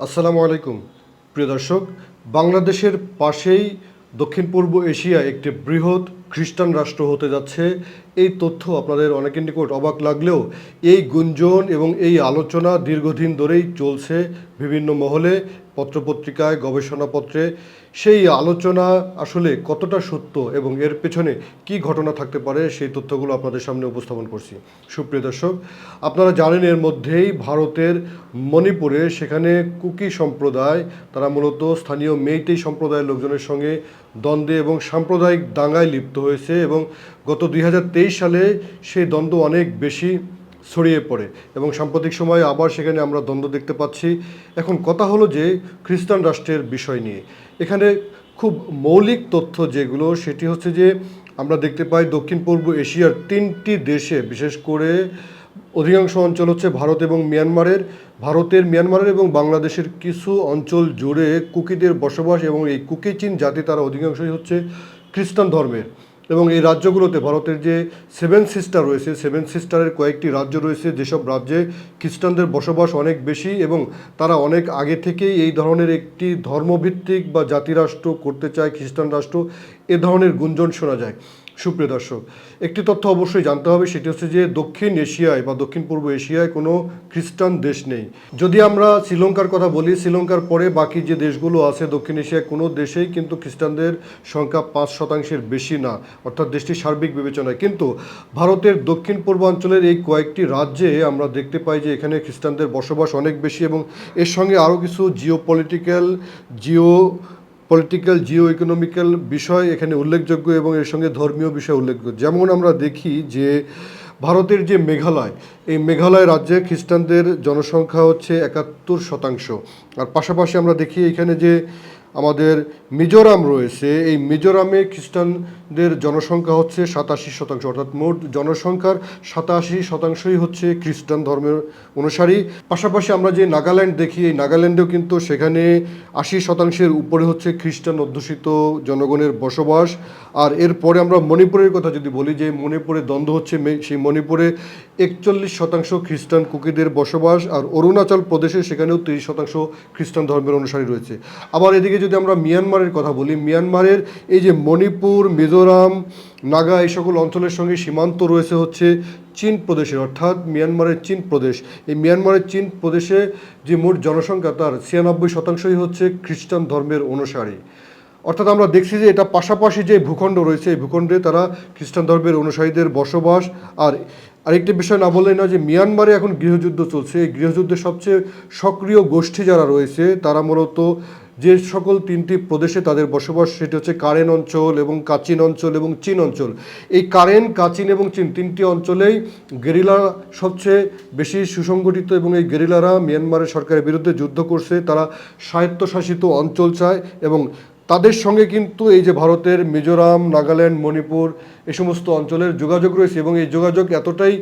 আসসালামু আলাইকুম। প্রিয় দর্শক, বাংলাদেশের পাশেই দক্ষিণ পূর্ব এশিয়া একটি বৃহৎ খ্রিস্টান রাষ্ট্র হতে যাচ্ছে। এই তথ্য আপনাদের অনেকের নিকট অবাক লাগলেও এই গুঞ্জন এবং এই আলোচনা দীর্ঘদিন ধরেই চলছে বিভিন্ন মহলে পত্রপত্রিকায়, গবেষণাপত্রে, সেই আলোচনা আসলে কতটা সত্য এবং এর পেছনে কি ঘটনা থাকতে পারে, সেই তথ্যগুলো আপনাদের সামনে উপস্থাপন করছি। সুপ্রিয় দর্শক, আপনারা জানেন এর মধ্যেই ভারতের মণিপুরে সেখানে কুকি সম্প্রদায়, তারা মূলত স্থানীয় মেইতেই সম্প্রদায়ের লোকজনের সঙ্গে দ্বন্দ্বে এবং সাম্প্রদায়িক দাঙ্গায় লিপ্ত হয়েছে এবং গত দুই হাজার তেইশ সালে সেই দ্বন্দ্ব অনেক বেশি ছড়িয়ে পড়ে এবং সাম্প্রতিক সময়ে আবার সেখানে আমরা দ্বন্দ্ব দেখতে পাচ্ছি। এখন কথা হলো যে খ্রিস্টান রাষ্ট্রের বিষয় নিয়ে। এখানে খুব মৌলিক তথ্য যেগুলো, সেটি হচ্ছে যে আমরা দেখতে পাই দক্ষিণ পূর্ব এশিয়ার তিনটি দেশে, বিশেষ করে অধিকাংশ অঞ্চল হচ্ছে ভারত এবং মিয়ানমারের। ভারতের, মিয়ানমারের এবং বাংলাদেশের কিছু অঞ্চল জুড়ে কুকিদের বসবাস এবং এই কুকি চীন জাতি তারা অধিকাংশই হচ্ছে খ্রিস্টান ধর্মের। এবং এই রাজ্যগুলোতে ভারতের যে সেভেন সিস্টার রয়েছে, সেভেন সিস্টারের কয়েকটি রাজ্য রয়েছে যেসব রাজ্যে খ্রিস্টানদের বসবাস অনেক বেশি এবং তারা অনেক আগে থেকেই এই ধরনের একটি ধর্মভিত্তিক বা জাতিরাষ্ট্র করতে চায়, খ্রিস্টান রাষ্ট্র, এ ধরনের গুঞ্জন শোনা যায়। সুপ্রিয় দর্শক, একটি তথ্য অবশ্যই জানতে হবে, সেটি হচ্ছে যে দক্ষিণ এশিয়ায় বা দক্ষিণ পূর্ব এশিয়ায় কোনো খ্রিস্টান দেশ নেই। যদি আমরা শ্রীলঙ্কার কথা বলি, শ্রীলঙ্কার পরে বাকি যে দেশগুলো আছে দক্ষিণ এশিয়ায়, কোনো দেশেই কিন্তু খ্রিস্টানদের সংখ্যা পাঁচ শতাংশের বেশি না, অর্থাৎ দেশটির সার্বিক বিবেচনায়। কিন্তু ভারতের দক্ষিণ পূর্বাঞ্চলের এই কয়েকটি রাজ্যে আমরা দেখতে পাই যে এখানে খ্রিস্টানদের বসবাস অনেক বেশি এবং এর সঙ্গে আরও কিছু geo political geo political geo economical বিষয় এখানে উল্লেখযোগ্য এবং এর সঙ্গে ধর্মীয় বিষয় উল্লেখযোগ্য। যেমন আমরা দেখি যে ভারতের যে মেঘালয়, এই মেঘালয় রাজ্যে খ্রিস্টানদের জনসংখ্যা হচ্ছে একাত্তর শতাংশ। আর পাশাপাশি আমরা দেখি এখানে যে আমাদের মিজোরাম রয়েছে। এই মিজোরামে খ্রিস্টানদের জনসংখ্যা হচ্ছে সাতাশি শতাংশ, অর্থাৎ মোট জনসংখ্যার সাতাশি শতাংশই হচ্ছে খ্রিস্টান ধর্মের অনুসারী। পাশাপাশি আমরা যে নাগাল্যান্ড দেখি, এই নাগাল্যান্ডেও কিন্তু সেখানে আশি শতাংশের উপরে হচ্ছে খ্রিস্টান অধ্যুষিত জনগণের বসবাস। আর এরপরে আমরা মণিপুরের কথা যদি বলি, যে মণিপুরে দ্বন্দ্ব হচ্ছে সেই মণিপুরে একচল্লিশ শতাংশ খ্রিস্টান কুকিদের বসবাস, আর অরুণাচল প্রদেশে সেখানেও তিরিশ শতাংশ খ্রিস্টান ধর্মের অনুসারী রয়েছে। আবার এদিকে যদি আমরা মিয়ানমারের কথা বলি, মিয়ানমারের এই যে মণিপুর, মিজোরাম, নাগা এই সকল অঞ্চলের সঙ্গে সীমান্ত রয়েছে হচ্ছে চীন প্রদেশের, অর্থাৎ মিয়ানমারের চীন প্রদেশ। এই মিয়ানমারের চীন প্রদেশে যে মোট জনসংখ্যা, তার ছিয়ানব্বই শতাংশই হচ্ছে খ্রিস্টান ধর্মের অনুসারী। অর্থাৎ আমরা দেখছি যে এটা পাশাপাশি যে ভূখণ্ড রয়েছে, এই ভূখণ্ডে তারা খ্রিস্টান ধর্মের অনুসারীদের বসবাস। আর আরেকটি বিষয় না বললেই না যে মিয়ানমারে এখন গৃহযুদ্ধ চলছে। এই গৃহযুদ্ধে সবচেয়ে সক্রিয় গোষ্ঠী যারা রয়েছে, তারা মূলত যে সকল তিনটি প্রদেশে তাদের বসবাস, সেটি হচ্ছে কারেন অঞ্চল এবং কাচিন অঞ্চল এবং চীন অঞ্চল। এই কারেন, কাচিন এবং চীন তিনটি অঞ্চলেই গেরিলা সবচেয়ে বেশি সুসংগঠিত এবং এই গেরিলারা মিয়ানমারের সরকারের বিরুদ্ধে যুদ্ধ করছে। তারা স্বায়ত্তশাসিত অঞ্চল চায় এবং তাদের সঙ্গে কিন্তু এই যে ভারতের মিজোরাম, নাগাল্যান্ড, মণিপুর এই সমস্ত অঞ্চলের যোগাযোগ রয়েছে এবং এই যোগাযোগ এতটাই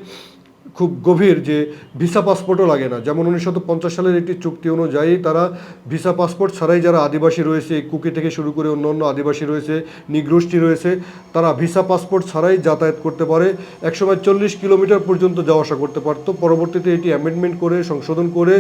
খুব গভীর যে ভিসা পাসপোর্টও লাগে না। যেমন উনিশশো পঞ্চাশ সালের একটি চুক্তি অনুযায়ী তারা ভিসা পাসপোর্ট ছাড়াই যারা আদিবাসী রয়েছে কুকি থেকে শুরু করে অন্য অন্য আদিবাসী রয়েছে, নিগ্রোষ্ঠী রয়েছে, তারা ভিসা পাসপোর্ট ছাড়াই যাতায়াত করতে পারে। একসময় চল্লিশ কিলোমিটার পর্যন্ত যাওয়া আসা করতে পারতো। পরবর্তীতে এটি অ্যামেন্ডমেন্ট করে, সংশোধন করে,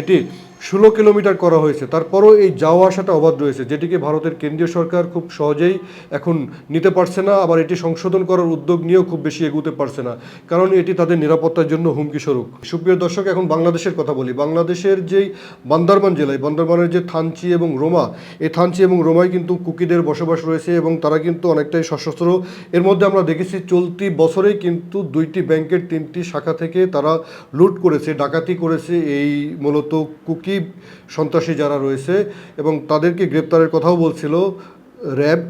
এটি ষোলো কিলোমিটার করা হয়েছে। তারপরও এই যাওয়া আসাটা অবাধ রয়েছে যেটিকে ভারতের কেন্দ্রীয় সরকার খুব সহজেই এখন নিতে পারছে না, আবার এটি সংশোধন করার উদ্যোগ নিয়েও খুব বেশি এগুতে পারছে না। কারণ এটি তাদের নিরাপত্তার জন্য হুমকি স্বরূপ। সুপ্রিয় দর্শক, এখন বাংলাদেশের কথা বলি। বাংলাদেশের যেই বান্দারবান জেলায়, বান্দারবানের যে থানচি এবং রোমা, এই থানচি এবং রোমায় কিন্তু কুকিদের বসবাস রয়েছে এবং তারা কিন্তু অনেকটাই সশস্ত্র। এর মধ্যে আমরা দেখেছি, চলতি বছরেই কিন্তু দুইটি ব্যাংকের তিনটি শাখা থেকে তারা লুট করেছে, ডাকাতি করেছে এই মূলত কুকি সন্ত্রাসী যারা রয়েছে এবং তাদেরকে গ্রেপ্তারের কথাও বলছিল র্যাব।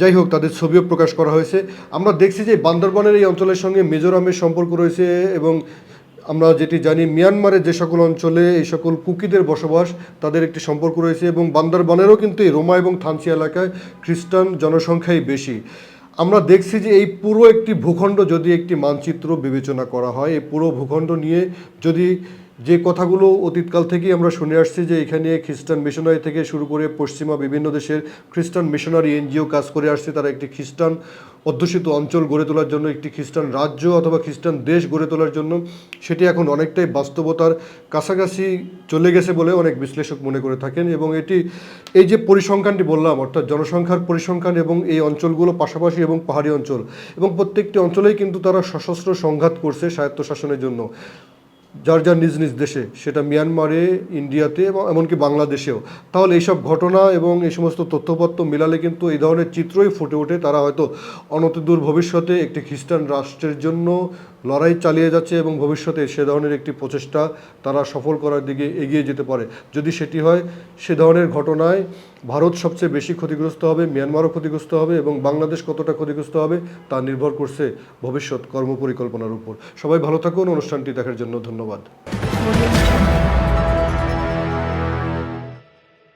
যাই হোক, তাদের ছবিও প্রকাশ করা হয়েছে। আমরা দেখছি যে বান্দরবানের এই অঞ্চলের সঙ্গে মিজোরামের সম্পর্ক রয়েছে এবং আমরা যেটি জানি, মিয়ানমারের যে সকল অঞ্চলে এই সকল কুকিদের বসবাস, তাদের একটি সম্পর্ক রয়েছে এবং বান্দরবানেরও কিন্তু এই রোমা এবং থানসি এলাকায় খ্রিস্টান জনসংখ্যাই বেশি। আমরা দেখছি যে এই পুরো একটি ভূখণ্ড যদি একটি মানচিত্র বিবেচনা করা হয়, এই পুরো ভূখণ্ড নিয়ে যদি যে কথাগুলো অতীতকাল থেকেই আমরা শুনে আসছি যে এখানে খ্রিস্টান মিশনারি থেকে শুরু করে পশ্চিমা বিভিন্ন দেশের খ্রিস্টান মিশনারি এনজিও কাজ করে আসছে। তারা একটি খ্রিস্টান অধ্যুষিত অঞ্চল গড়ে তোলার জন্য, একটি খ্রিস্টান রাজ্য অথবা খ্রিস্টান দেশ গড়ে তোলার জন্য। সেটি এখন অনেকটাই বাস্তবতার কাছাকাছি চলে গেছে বলে অনেক বিশ্লেষক মনে করে থাকেন এবং এটি এই যে পরিসংখ্যানটি বললাম, অর্থাৎ জনসংখ্যার পরিসংখ্যান এবং এই অঞ্চলগুলো পাশাপাশি এবং পাহাড়ি অঞ্চল এবং প্রত্যেকটি অঞ্চলেই কিন্তু তারা সশস্ত্র সংঘাত করছে স্বায়ত্তশাসনের জন্য। যার যার নিজ নিজ দেশে, সেটা মিয়ানমারে, ইন্ডিয়াতে এবং এমনকি বাংলাদেশেও। তাহলে এইসব ঘটনা এবং এই সমস্ত তথ্যপত্র মিলালে কিন্তু এই ধরনের চিত্রই ফুটে ওঠে। তারা হয়তো অনতিদূর ভবিষ্যতে একটি খ্রিস্টান রাষ্ট্রের জন্য লড়াই চালিয়ে যাচ্ছে এবং ভবিষ্যতে সে ধরনের একটি প্রচেষ্টা তারা সফল করার দিকে এগিয়ে যেতে পারে। যদি সেটি হয়, সে ধরনের ঘটনায় ভারত সবচেয়ে বেশি ক্ষতিগ্রস্ত হবে, মিয়ানমারও ক্ষতিগ্রস্ত হবে এবং বাংলাদেশ কতটা ক্ষতিগ্রস্ত হবে তা নির্ভর করছে ভবিষ্যৎ কর্মপরিকল্পনার উপর। সবাই ভালো থাকুন, অনুষ্ঠানটি দেখার জন্য ধন্যবাদ।